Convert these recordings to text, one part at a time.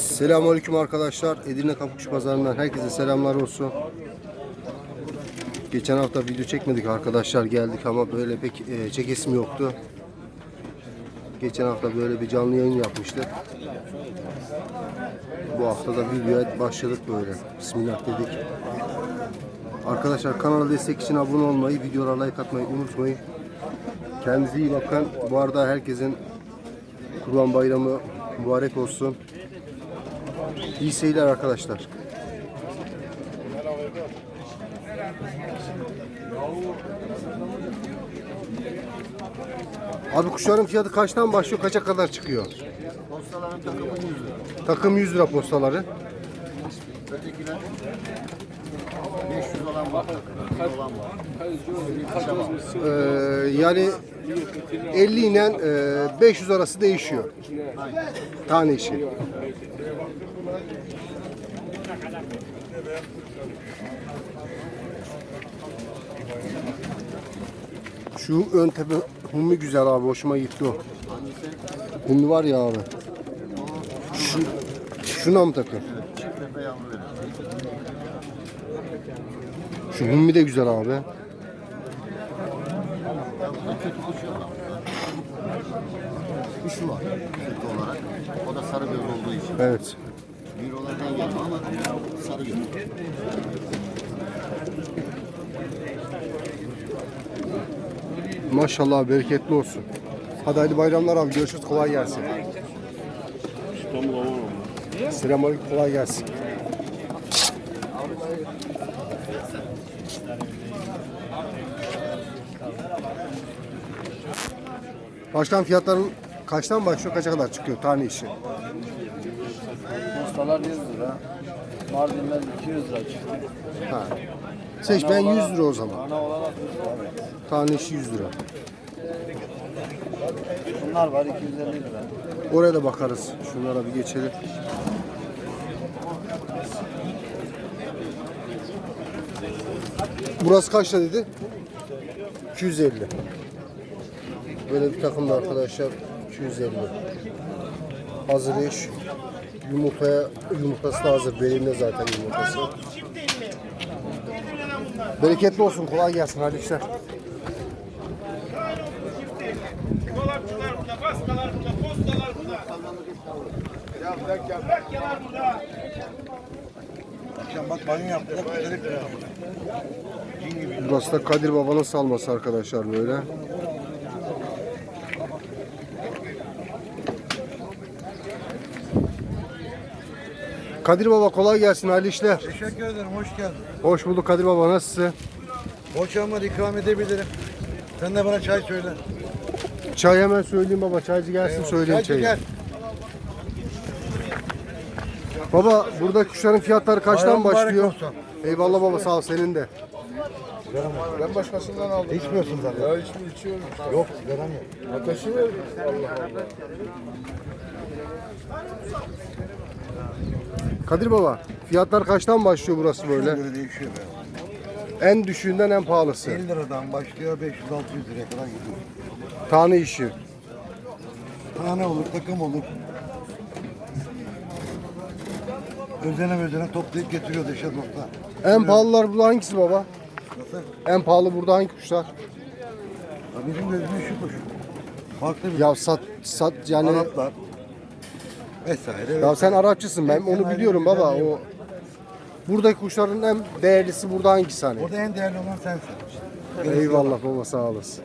Selamünaleyküm arkadaşlar. Edirne Kapıkuş Pazarı'ndan herkese selamlar olsun. Geçen hafta video çekmedik arkadaşlar geldik ama böyle pek e, çekesim yoktu. Geçen hafta böyle bir canlı yayın yapmıştık. Bu hafta da videoya başladık böyle. Bismillah dedik. Arkadaşlar kanala destek için abone olmayı, videolara like atmayı unutmayın. Kendinize iyi bakın. Bu arada herkesin Kurban Bayramı mübarek olsun. İyi seyirler arkadaşlar. Abi kuşların fiyatı kaçtan başlıyor, kaça kadar çıkıyor? Postaların takımı 100 lira. Takım 100 lira postaları. Ötekiler 500 olan var takım. 100 olan var. Ee, yani 50 ile e, 500 arası değişiyor. Tane işi. Şu ön tepe hummi güzel abi hoşuma gitti o. Hummi var ya abi. Şu, şuna mı takın? Çift tepe yavru Şu hummi de güzel abi. Yok. Kuşu var kötü olarak. O da sarı göz olduğu için. Evet. Bürolardan gelme ama sarı göz. Maşallah bereketli olsun. Hadi hayırlı bayramlar abi. Görüşürüz. Kolay gelsin. Selamünaleyküm. Kolay gelsin. Baştan fiyatların kaçtan başlıyor, kaça kadar çıkıyor tane işi? Postalar 100 lira. Mardinler 200 lira çıktı. Ha. Seç ben 100 lira o zaman. Ana olarak 100 lira. Evet. Tane işi 100 lira. Bunlar var 250 lira. Oraya da bakarız. Şunlara bir geçelim. Burası kaçta dedi? 250. Böyle bir takımda arkadaşlar 250. Hazır iş. Yumurtaya yumurtası da hazır. Belinde zaten yumurtası. Bereketli olsun. Kolay gelsin. Hadi işler. Burada. Bekyalar burada. Akşam bak banyo yaptılar. Burası da Kadir Baba'nın salması arkadaşlar böyle. Kadir Baba kolay gelsin hayırlı işler. Teşekkür ederim. Hoş geldin. Hoş bulduk Kadir Baba nasılsın? Boçam var ikram edebilirim. Sen de bana çay söyle. Çay hemen söyleyeyim baba çaycı gelsin söyleyeyim Çaycı çayı. gel. Baba burada kuşların fiyatları kaçtan başlıyor? Eyvallah baba sağ ol senin de. Ben başkasından aldım. İçmiyorsun zaten. Ya içmi içiyorum. Yok sigaram yok. Ateşi ver. Kadir Baba fiyatlar kaçtan başlıyor burası Böyle böyle? değişiyor be. En düşüğünden en pahalısı. 50 liradan başlıyor 500-600 liraya kadar gidiyor. Tane işi. Tane olur, takım olur. Özene özene toplayıp getiriyor deşe nokta. En pahalılar burada hangisi baba? Nasıl? En pahalı burada hangi kuşlar? Ya Bizim gözümüz şu kuş. Farklı bir Ya sat sat yani Araplar vesaire. ya sen Arapçısın ben onu biliyorum baba o buradaki kuşların en değerlisi burada hangisi hani? Orada en değerli olan sensin. Eyvallah baba sağ olasın.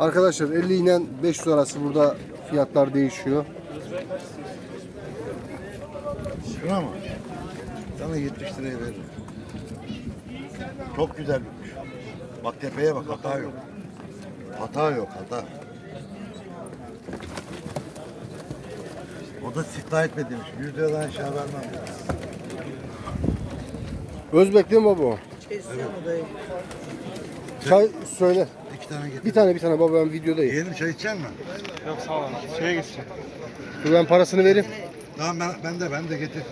Arkadaşlar 50 ile 500 arası burada fiyatlar değişiyor. Şuna mı? Sana 70 liraya veririm. Çok güzel bir kuş. Bak tepeye bak hata yok. Hata yok hata. O da siftah etmediğmiş. 100 liradan aşağı vermem. Özbek değil mi baba o? Çay söyle. İki tane getir. Bir tane bir tane baba ben videodayım. Yiyelim çay içecek misin? Dur ben parasını vereyim. Tamam ben, ben de ben de getir.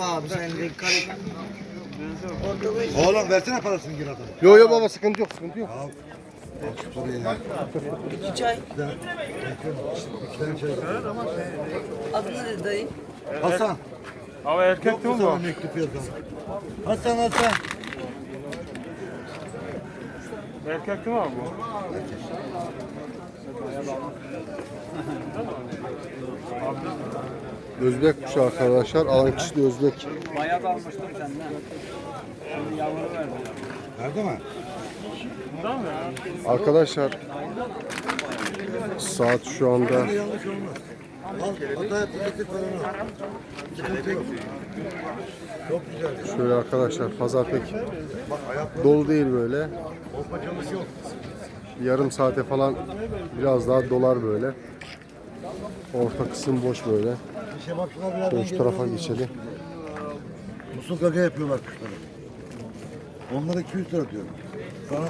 Abi sen de Oğlum versene parasını gir adamı. Yo yo baba sıkıntı yok sıkıntı yok. Al. Al şu parayı ya. İki çay. Bir tane, iki tane çay. Adın ne dayı? Hasan. Ama erkek değil mi bu? Mektup yazalım. Hasan Hasan. Erkek değil mi abi bu? Özbek kuşu arkadaşlar. Alan kişi de Özbek. Bayağı da almıştım senden. Şimdi yavru verdi. Nerede mi? Arkadaşlar saat şu anda şöyle arkadaşlar pazar pek dolu değil böyle. Yarım saate falan biraz daha dolar böyle. Orta kısım boş böyle. Şu tarafa geliyor. geçelim. Musul gaga yapıyorlar kuşları. Onlara 200 lira diyorum. Sana.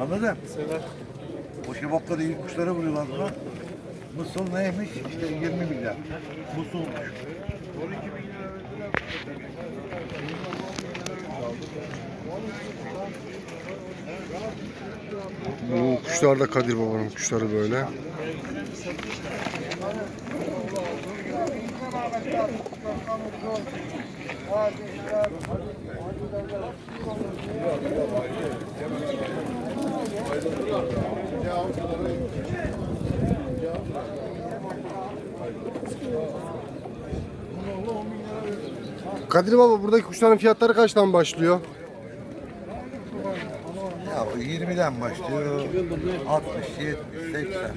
Anladın? O şebapları iyi kuşlara vuruyorlar buna. Musul neymiş? İşte 20 milyar. Musulmuş. Bu kuşlar da Kadir Baba'nın kuşları böyle. Kadir Baba buradaki kuşların fiyatları kaçtan başlıyor? Ya bu 20'den başlıyor. 60, 70, 80.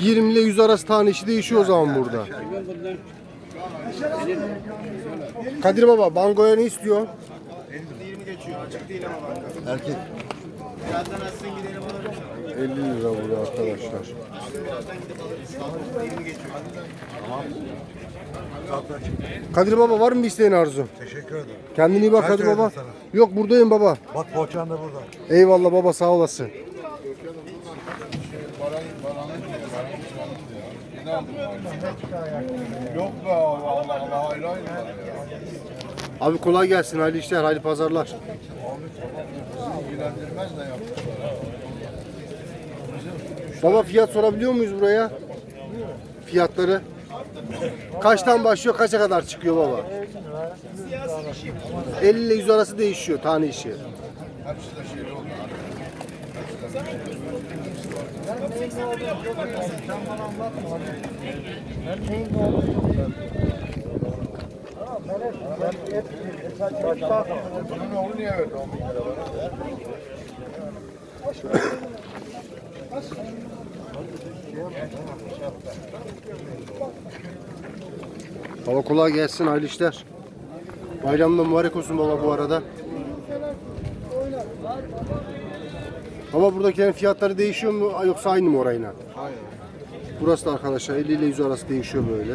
20 ile 100 arası tane işi değişiyor o zaman burada. Kadir Baba bangoya ne istiyor? Erkek. 50 lira burada arkadaşlar. Kadir Baba var mı bir isteğin arzu? Teşekkür ederim. Kendine iyi bak Kadir Baba. sana? Yok buradayım baba. Bak poğaçan da burada. Eyvallah baba sağ olasın. Yok be Allah Allah hayır hayır. Abi kolay gelsin. Hayırlı işler, hayırlı pazarlar. İlgilendirmez de yap. Baba fiyat sorabiliyor muyuz buraya? Fiyatları. Kaçtan başlıyor, kaça kadar çıkıyor baba? 50 ile 100 arası değişiyor tane işi. Bunun oğlu niye verdi 10 bin lira bana? Baba kolay gelsin, hayırlı işler. Bayramda mübarek olsun baba bu arada. Baba buradakilerin fiyatları değişiyor mu yoksa aynı mı orayla? Hayır. Burası da arkadaşlar 50 ile 100 arası değişiyor böyle.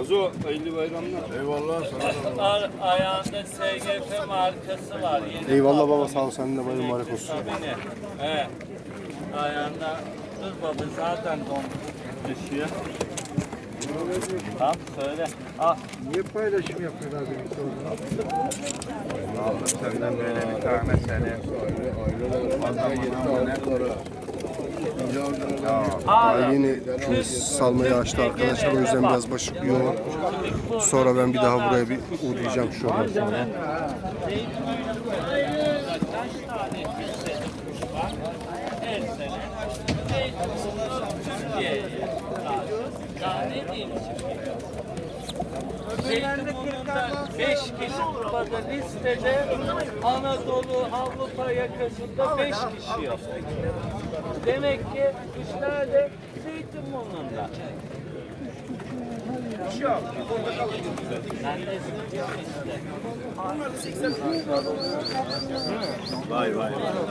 Azo, hayırlı bayramlar. Eyvallah sana da. Ar- ayağında SGF markası var. Yeni Eyvallah baba sağ ol senin de bayram mübarek olsun. kabini. Evet. Ayağında dur baba zaten don düşüyor. Tamam söyle. Al. Niye paylaşım yapıyorlar benim Senden böyle bir tane seni. Daha yeni kümes salmayı açtı arkadaşlar o yüzden biraz başı yoğun. Sonra ben bir daha buraya bir uğrayacağım şu an sonra. 5 kişi Avrupa'da listede Anadolu Avrupa yakasında 5 kişi yok. Demek ki kuşlar da Zeytinburnu'nda. Sen de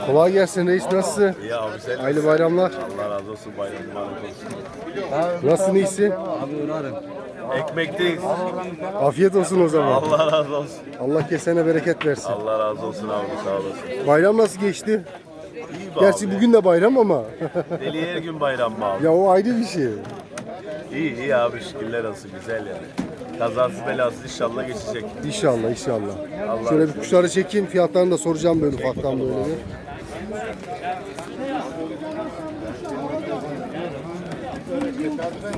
Kolay gelsin reis nasılsın? Ya abi sen Hayırlı bayramlar. Allah razı olsun bayram mübarek olsun. Nasılsın iyisin? Ekmekteyiz. Afiyet olsun o zaman. Allah razı olsun. Allah kesene bereket versin. Allah razı olsun abi sağ olasın. Bayram nasıl geçti? Be Gerçi abi. bugün de bayram ama. Deli her gün bayram mı abi? ya o ayrı bir şey. İyi iyi abi şükürler olsun güzel yani. Kazası belasız inşallah geçecek. İnşallah inşallah. Allah Şöyle bir kuşları çekeyim fiyatlarını da soracağım böyle ufaktan böyle bir.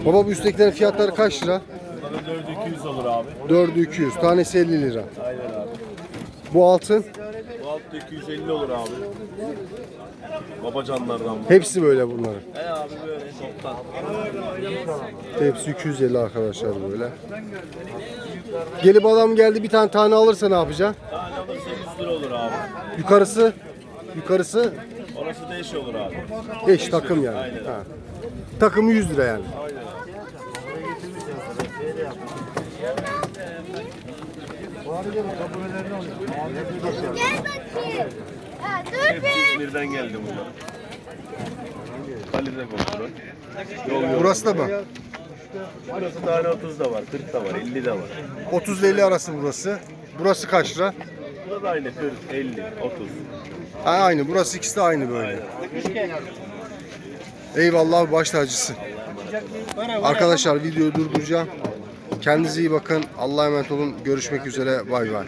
Baba bu üsttekilerin fiyatları kaç lira? Bana 4'ü 200 olur abi. 4'ü 200. Tanesi 50 lira. Aynen abi. Bu altın Bu altta 250 olur abi. Babacanlardan bu. hepsi böyle bunların. He abi böyle toptan. Hepsi 250 arkadaşlar böyle. Gelip adam geldi bir tane tane alırsa ne yapacaksın? Tane alırsa 100 lira olur abi. Yukarısı yukarısı Orası da eş olur abi. eş takım yani. Aynen. Ha. Takımı 100 lira yani. Gel bakayım. Ha, dur Hepsi be. İzmir'den geldi bunlar. Yol yol. Burası da mı? Burası tane 30 da var, 40 da var, 50 de var. 30 ile 50 arası burası. Burası kaç lira? Burada da aynı 40, 50, 30. Ha, aynı. Burası ikisi de aynı böyle. Eyvallah baş tacısı. Arkadaşlar videoyu durduracağım. Kendinize iyi bakın. Allah'a emanet olun. Görüşmek üzere. Bay bay.